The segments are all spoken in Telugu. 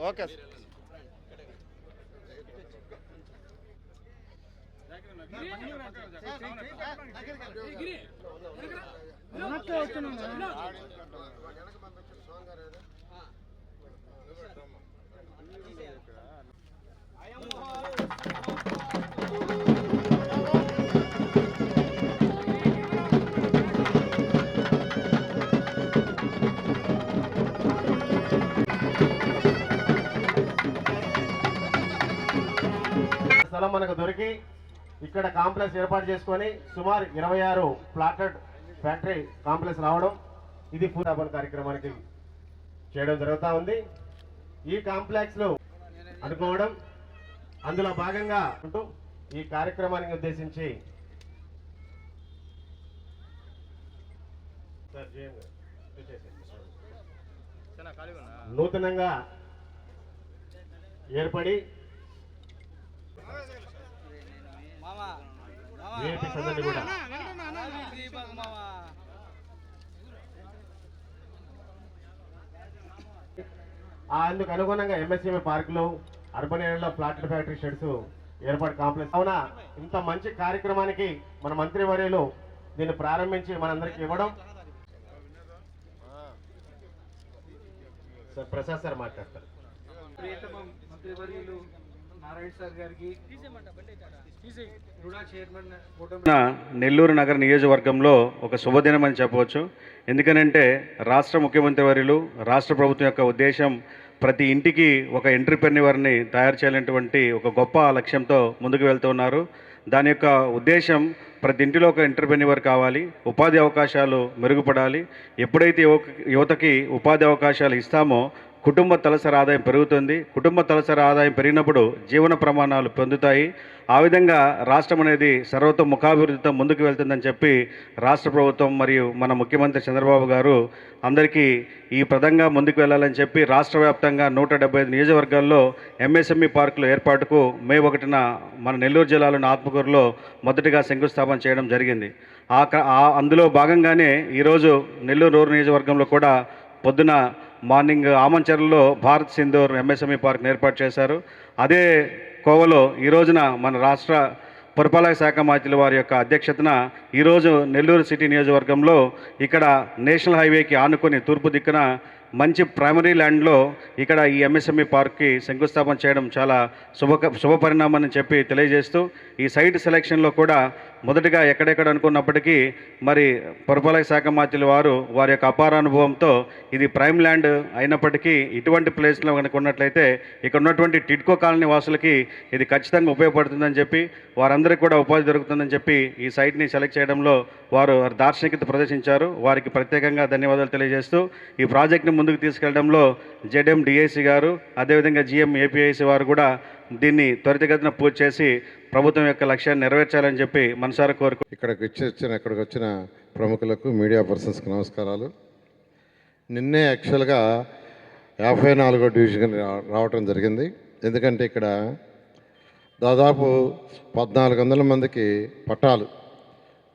ఓకే స్థలం మనకు దొరికి ఇక్కడ కాంప్లెక్స్ ఏర్పాటు చేసుకొని సుమారు ఇరవై ఆరు ప్లాటెడ్ ఫ్యాక్టరీ కాంప్లెక్స్ రావడం ఇది పూర్తి కార్యక్రమానికి చేయడం జరుగుతూ ఉంది. ఈ కాంప్లెక్స్లో అనుకోవడం అందులో భాగంగా ఉంటూ ఈ కార్యక్రమానికి ఉద్దేశించి నూతనంగా ఏర్పడి కూడా. అందుకు అనుగుణంగా ఎంఎస్ఎంఏ పార్కులు అర్బన్ ఏరియాలో ఫ్లాట్ ఫ్యాక్టరీ షెడ్స్ ఏర్పాటు కాంప్లెక్స్. అవునా ఇంత మంచి కార్యక్రమానికి మన మంత్రి వర్యులు దీన్ని ప్రారంభించి మనందరికి ఇవ్వడం. సార్ ప్రసాద్ సార్ మాట్లాడతారు. మంత్రివర్యులు నారాయణ సార్ గారికి చైర్మన్ నెల్లూరు నగర నియోజకవర్గంలో ఒక శుభదినం అని చెప్పవచ్చు. ఎందుకనంటే రాష్ట్ర ముఖ్యమంత్రి వర్యులు రాష్ట్ర ప్రభుత్వం యొక్క ఉద్దేశం ప్రతి ఇంటికి ఒక ఎంటర్ప్రెన్యూవర్ని తయారు చేయాలనేటువంటి ఒక గొప్ప లక్ష్యంతో ముందుకు వెళ్తున్నారు దాని యొక్క ఉద్దేశం ప్రతి ఇంటిలో ఒక ఎంటర్ప్రెన్యూవర్ కావాలి ఉపాధి అవకాశాలు మెరుగుపడాలి. ఎప్పుడైతే యువతకి ఉపాధి అవకాశాలు ఇస్తామో కుటుంబ తలసరి ఆదాయం పెరుగుతుంది. కుటుంబ తలసరి ఆదాయం పెరిగినప్పుడు జీవన ప్రమాణాలు పొందుతాయి. ఆ విధంగా రాష్ట్రం అనేది సర్వతో ముఖాభివృద్ధితో ముందుకు వెళ్తుందని చెప్పి రాష్ట్ర ప్రభుత్వం మరియు మన ముఖ్యమంత్రి చంద్రబాబు గారు అందరికీ ఈ ప్రదంగా ముందుకు వెళ్ళాలని చెప్పి రాష్ట్ర వ్యాప్తంగా నూట డెబ్బై ఐదు నియోజకవర్గాల్లో ఎంఎస్ఎంఈ పార్కుల ఏర్పాటుకు మే ఒకటిన మన నెల్లూరు జిల్లాలోని ఆత్మకూరులో మొదటిగా శంకుస్థాపన చేయడం జరిగింది. ఆ క- అందులో భాగంగానే ఈరోజు నెల్లూరు రూరల్ నియోజకవర్గంలో కూడా పొద్దున మార్నింగ్ ఆమంచర్లో భారత్ సింధూర్ ఎంఎస్ఎంఈ పార్క్ ఏర్పాటు చేశారు. అదే కోవలో ఈ రోజున మన రాష్ట్ర పురపాలక శాఖ మంత్రుల వారి యొక్క అధ్యక్షతన ఈరోజు నెల్లూరు సిటీ నియోజకవర్గంలో ఇక్కడ నేషనల్ హైవేకి ఆనుకొని తూర్పు దిక్కున మంచి ప్రైమరీ ల్యాండ్లో ఇక్కడ ఈ ఎంఎస్ఎంఈ పార్క్కి శంకుస్థాపన చేయడం చాలా శుభ శుభపరిణామం అని చెప్పి తెలియజేస్తూ ఈ సైట్ సెలెక్షన్లో కూడా మొదటగా ఎక్కడెక్కడ అనుకున్నప్పటికీ మరి పురపాలక శాఖ మాత్రులు వారు వారి యొక్క అపార అనుభవంతో ఇది ప్రైమ్ ల్యాండ్ అయినప్పటికీ ఇటువంటి ప్లేస్లో కనుక ఉన్నట్లయితే ఇక్కడ ఉన్నటువంటి టిడ్కో కాలనీ వాసులకి ఇది ఖచ్చితంగా ఉపయోగపడుతుందని చెప్పి వారందరికీ కూడా ఉపాధి దొరుకుతుందని చెప్పి ఈ సైట్ని సెలెక్ట్ చేయడంలో వారు దార్శనికత ప్రదర్శించారు. వారికి ప్రత్యేకంగా ధన్యవాదాలు తెలియజేస్తూ ఈ ప్రాజెక్ట్ని ముందుకు తీసుకెళ్ళడంలో జెడ్ఎం డిఐసి గారు అదేవిధంగా జిఎం ఏపీఐసి వారు కూడా దీన్ని త్వరితగతిన పూర్తి చేసి ప్రభుత్వం యొక్క లక్ష్యాన్ని నెరవేర్చాలని చెప్పి మనసారా కోరుకు ఇక్కడికి వచ్చిన ఇక్కడికి వచ్చిన ప్రముఖులకు మీడియా పర్సన్స్కి నమస్కారాలు. నిన్నే యాక్చువల్గా యాభై నాలుగో డివిజన్ రావటం జరిగింది. ఎందుకంటే ఇక్కడ దాదాపు పద్నాలుగు వందల మందికి పట్టాలు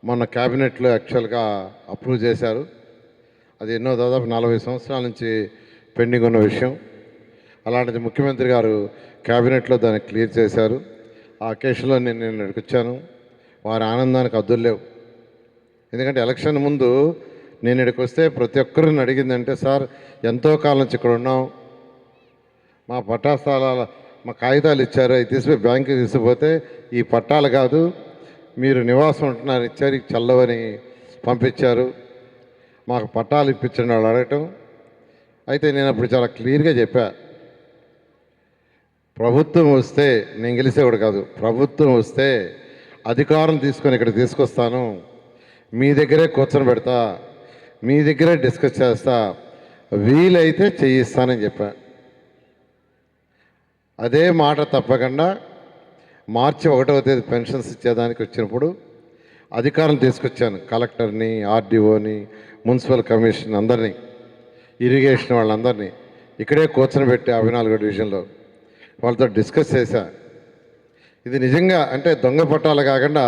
మొన్న క్యాబినెట్లో యాక్చువల్గా అప్రూవ్ చేశారు. అది ఎన్నో దాదాపు నలభై సంవత్సరాల నుంచి పెండింగ్ ఉన్న విషయం. అలాంటిది ముఖ్యమంత్రి గారు క్యాబినెట్లో దాన్ని క్లియర్ చేశారు. ఆ కేసులో నేను నేను ఇక్కడికి వారి ఆనందానికి అద్దుర్లేవు ఎందుకంటే ఎలక్షన్ ముందు నేను ఇక్కడికి వస్తే ప్రతి ఒక్కరిని అడిగిందంటే సార్ ఎంతో కాలం నుంచి ఇక్కడ ఉన్నాం. మా పట్టా స్థలాల మా కాగితాలు ఇచ్చారు. అవి తీసుకుపోయి బ్యాంకుకి తీసుకుపోతే ఈ పట్టాలు కాదు. మీరు నివాసం ఉంటున్నారు. ఇచ్చారు చల్లవని పంపించారు. మాకు పట్టాలు ఇప్పించండి వాళ్ళు అడగటం. అయితే నేను అప్పుడు చాలా క్లియర్గా చెప్పాను ప్రభుత్వం వస్తే నేను గెలిచేవాడు కాదు. ప్రభుత్వం వస్తే అధికారం తీసుకొని ఇక్కడ తీసుకొస్తాను. మీ దగ్గరే కూర్చొని పెడతా. మీ దగ్గరే డిస్కస్ చేస్తా. వీలైతే చేయిస్తానని చెప్పా. అదే మాట తప్పకుండా మార్చి ఒకటవ తేదీ పెన్షన్స్ ఇచ్చేదానికి వచ్చినప్పుడు అధికారం తీసుకొచ్చాను. కలెక్టర్ని ఆర్డీఓని మున్సిపల్ కమిషన్ అందరినీ ఇరిగేషన్ వాళ్ళందరినీ. ఇక్కడే కూర్చొని పెట్టి అభినాల్గఢ డివిజన్లో వాళ్ళతో డిస్కస్ చేశా. ఇది నిజంగా అంటే దొంగ పట్టాలు కాకుండా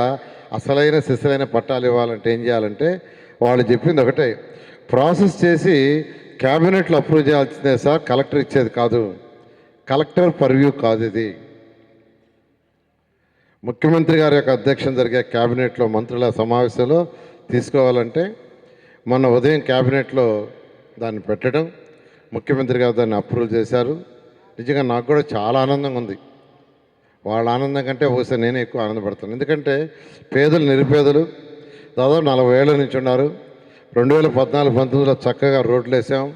అసలైన సిసలైన పట్టాలు ఇవ్వాలంటే ఏం చేయాలంటే వాళ్ళు చెప్పింది ఒకటే. ప్రాసెస్ చేసి క్యాబినెట్లో అప్రూవ్ చేయాల్సిందే సార్ కలెక్టర్ ఇచ్చేది కాదు. కలెక్టర్ పర్వ్యూ కాదు ఇది. ముఖ్యమంత్రి గారి యొక్క అధ్యక్షం జరిగే క్యాబినెట్లో మంత్రుల సమావేశంలో తీసుకోవాలంటే మొన్న ఉదయం క్యాబినెట్లో దాన్ని పెట్టడం ముఖ్యమంత్రి గారు దాన్ని అప్రూవ్ చేశారు. నిజంగా నాకు కూడా చాలా ఆనందంగా ఉంది. వాళ్ళ ఆనందం కంటే బహుశా నేనే ఎక్కువ ఆనందపడతాను. ఎందుకంటే పేదలు నిరుపేదలు దాదాపు నలభై ఏళ్ళ నుంచి ఉన్నారు. రెండు వేల పద్నాలుగు పంతొమ్మిదిలో చక్కగా రోడ్లు వేసాం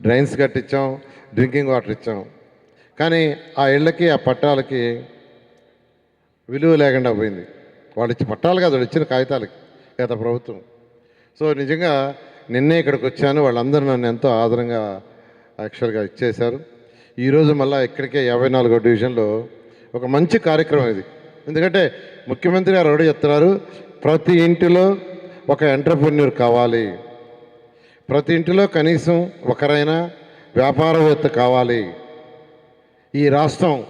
డ్రైన్స్ కట్టించాం డ్రింకింగ్ వాటర్ ఇచ్చాం. కానీ ఆ ఇళ్ళకి ఆ పట్టాలకి విలువ లేకుండా పోయింది. వాళ్ళు ఇచ్చి పట్టాలు కాదు వాళ్ళు ఇచ్చిన కాగితాలకి గత ప్రభుత్వం. సో నిజంగా నిన్నే ఇక్కడికి వచ్చాను. వాళ్ళందరూ నన్ను ఎంతో ఆదరంగా యాక్చువల్గా ఇచ్చేశారు. ఈరోజు మళ్ళీ ఇక్కడికే యాభై నాలుగో డివిజన్లో ఒక మంచి కార్యక్రమం ఇది. ఎందుకంటే ముఖ్యమంత్రి గారు ఎవరు చెప్తున్నారు ప్రతి ఇంటిలో ఒక ఎంటర్ప్రెన్యూర్ కావాలి. ప్రతి ఇంటిలో కనీసం ఒకరైనా వ్యాపారవేత్త కావాలి. ఈ రాష్ట్రం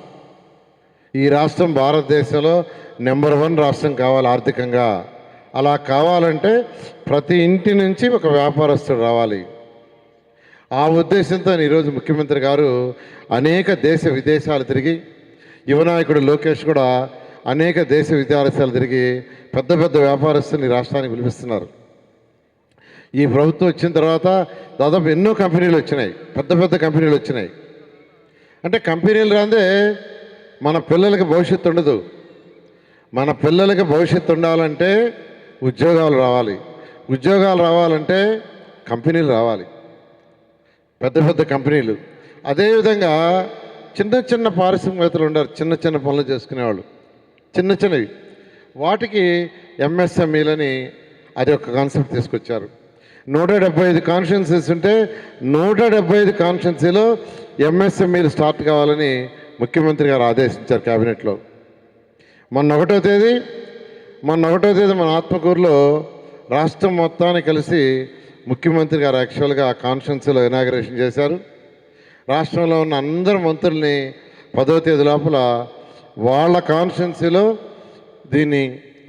ఈ రాష్ట్రం భారతదేశంలో నెంబర్ వన్ రాష్ట్రం కావాలి ఆర్థికంగా. అలా కావాలంటే ప్రతి ఇంటి నుంచి ఒక వ్యాపారస్తుడు రావాలి. ఆ ఉద్దేశంతో ఈరోజు ముఖ్యమంత్రి గారు అనేక దేశ విదేశాలు తిరిగి యువనాయకుడు లోకేష్ కూడా అనేక దేశ విదేశాలు తిరిగి పెద్ద పెద్ద వ్యాపారస్తుల్ని రాష్ట్రానికి పిలిపిస్తున్నారు. ఈ ప్రభుత్వం వచ్చిన తర్వాత దాదాపు ఎన్నో కంపెనీలు వచ్చినాయి పెద్ద పెద్ద కంపెనీలు వచ్చినాయి. అంటే కంపెనీలు రాందే మన పిల్లలకి భవిష్యత్తు ఉండదు. మన పిల్లలకి భవిష్యత్తు ఉండాలంటే ఉద్యోగాలు రావాలి. ఉద్యోగాలు రావాలంటే కంపెనీలు రావాలి. పెద్ద పెద్ద కంపెనీలు. అదేవిధంగా చిన్న చిన్న పారిశ్రామికవేత్తలు ఉన్నారు చిన్న చిన్న పనులు చేసుకునేవాళ్ళు. చిన్న చిన్నవి. వాటికి ఎంఎస్ఎంఈలని అది ఒక కాన్సెప్ట్ తీసుకొచ్చారు. నూట డెబ్బై ఐదు కాన్స్టిట్యున్సీస్ ఉంటే నూట డెబ్బై ఐదు కాన్స్టిట్యున్సీలో ఎంఎస్ఎంఈలు స్టార్ట్ కావాలని ముఖ్యమంత్రి గారు ఆదేశించారు క్యాబినెట్లో. మొన్న ఒకటో తేదీ మొన్న ఒకటో తేదీ మన ఆత్మకూరులో రాష్ట్రం మొత్తాన్ని కలిసి ముఖ్యమంత్రి గారు యాక్చువల్గా కాన్ఫరెన్స్లో ఇనాగరేషన్ చేశారు. రాష్ట్రంలో ఉన్న అందరు మంత్రుల్ని పదో తేదీ లోపల వాళ్ళ కాన్స్టిట్యున్సీలో దీన్ని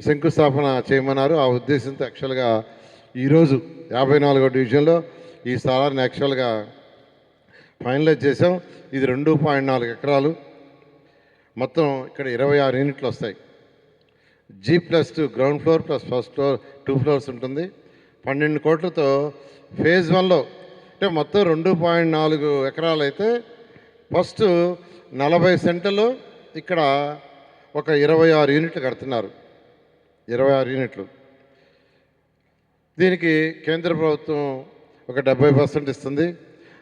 శంకుస్థాపన చేయమన్నారు. ఆ ఉద్దేశంతో యాక్చువల్గా ఈరోజు యాభై నాలుగో డివిజన్లో ఈ స్థలాన్ని యాక్చువల్గా ఫైనలైజ్ చేసాం ఇది రెండు పాయింట్ నాలుగు ఎకరాలు. మొత్తం ఇక్కడ ఇరవై ఆరు యూనిట్లు వస్తాయి. G plus two ground floor plus first floor two floors ఉంటుంది. పన్నెండు కోట్లతో ఫేజ్ వన్లో. అంటే మొత్తం రెండు పాయింట్ నాలుగు ఎకరాలు అయితే ఫస్ట్ నలభై సెంటర్లు ఇక్కడ ఒక ఇరవై ఆరు యూనిట్లు కడుతున్నారు. ఇరవై ఆరు యూనిట్లు. దీనికి కేంద్ర ప్రభుత్వం ఒక డెబ్బై పర్సెంట్ ఇస్తుంది.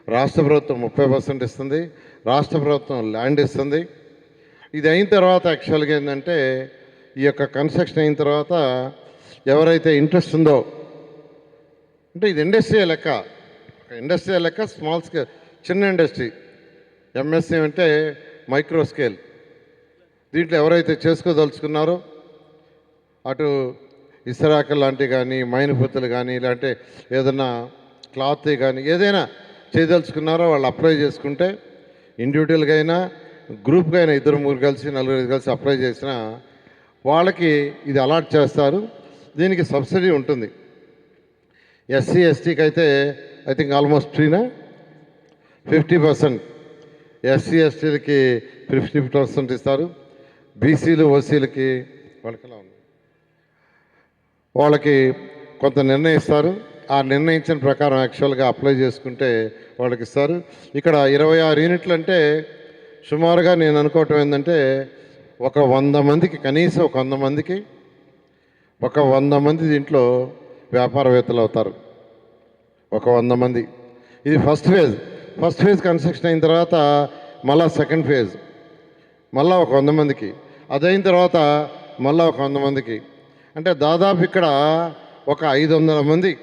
రాష్ట్ర ప్రభుత్వం ముప్పై పర్సెంట్ ఇస్తుంది. రాష్ట్ర ప్రభుత్వం ల్యాండ్ ఇస్తుంది. ఇది అయిన తర్వాత యాక్చువల్గా ఏంటంటే ఈ యొక్క కన్స్ట్రక్షన్ అయిన తర్వాత ఎవరైతే ఇంట్రెస్ట్ ఉందో అంటే ఇది ఇండస్ట్రీ లెక్క. ఒక ఇండస్ట్రీ లెక్క స్మాల్ స్కేల్ చిన్న ఇండస్ట్రీ. ఎంఎస్సీ అంటే మైక్రో స్కేల్. దీంట్లో ఎవరైతే చేసుకోదలుచుకున్నారో అటు ఇసరాక లాంటివి కానీ మైనపుతులు కానీ ఇలాంటి ఏదన్నా క్లాత్ కానీ ఏదైనా చేయదలుచుకున్నారో వాళ్ళు అప్లై చేసుకుంటే ఇండివిజువల్గా అయినా గ్రూప్గా అయినా ఇద్దరు ముగ్గురు కలిసి నలుగురు కలిసి అప్లై చేసినా వాళ్ళకి ఇది అలాట్ చేస్తారు. దీనికి సబ్సిడీ ఉంటుంది. ఎస్సీ ఎస్టీకి అయితే ఐ థింక్ ఆల్మోస్ట్ ఫ్రీనా ఫిఫ్టీ పర్సెంట్ ఎస్సీ ఎస్టీలకి ఫిఫ్టీ పర్సెంట్ ఇస్తారు. బీసీలు ఓసీలకి వాళ్ళకిలా ఉంది? వాళ్ళకి కొంత నిర్ణయిస్తారు ఆ నిర్ణయించిన ప్రకారం యాక్చువల్గా అప్లై చేసుకుంటే వాళ్ళకి ఇస్తారు. ఇక్కడ ఇరవై ఆరు యూనిట్లు అంటే సుమారుగా నేను అనుకోవటం ఏంటంటే ఒక వంద మందికి కనీసం ఒక వంద మందికి ఒక వంద మంది దీంట్లో వ్యాపారవేత్తలు అవుతారు. ఒక వంద మంది. ఇది first phase first phase construction అయిన తర్వాత మళ్ళా సెకండ్ ఫేజ్ మళ్ళా ఒక వంద మందికి. అదైన తర్వాత మళ్ళా ఒక వంద మందికి. అంటే దాదాపు ఇక్కడ ఒక ఐదు వందల మంది.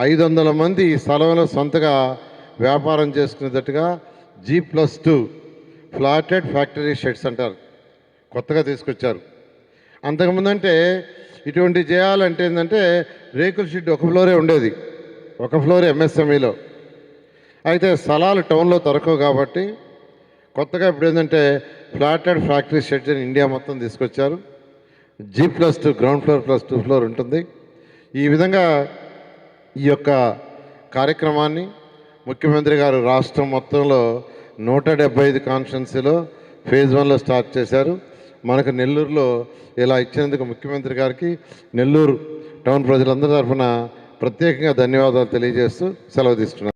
ఐదు వందల మంది ఈ స్థలంలో సొంతగా వ్యాపారం చేసుకునేటట్టుగా G plus two flatted factory sheds అంటారు. కొత్తగా తీసుకొచ్చారు. అంతకుముందంటే ఇటువంటి చేయాలంటే ఏంటంటే రేకుల షెడ్ ఒక ఫ్లోరే ఉండేది. ఒక ఫ్లోర్ ఎంఎస్ఎంఈలో. అయితే స్థలాలు టౌన్లో దొరకవు కాబట్టి కొత్తగా ఇప్పుడు ఏంటంటే ఫ్లాటెడ్ ఫ్యాక్టరీ షెడ్స్ అని ఇండియా మొత్తం తీసుకొచ్చారు. G plus two ground floor plus two floor ఉంటుంది. ఈ విధంగా ఈ యొక్క కార్యక్రమాన్ని ముఖ్యమంత్రి గారు రాష్ట్రం మొత్తంలో నూట డెబ్బై ఐదు కాన్స్టిట్యున్సీలో ఫేజ్ వన్లో స్టార్ట్ చేశారు. మనకు నెల్లూరులో ఇలా ఇచ్చినందుకు ముఖ్యమంత్రి గారికి నెల్లూరు టౌన్ ప్రజలందరి తరఫున ప్రత్యేకంగా ధన్యవాదాలు తెలియజేస్తూ సెలవు తీసుకున్నాను.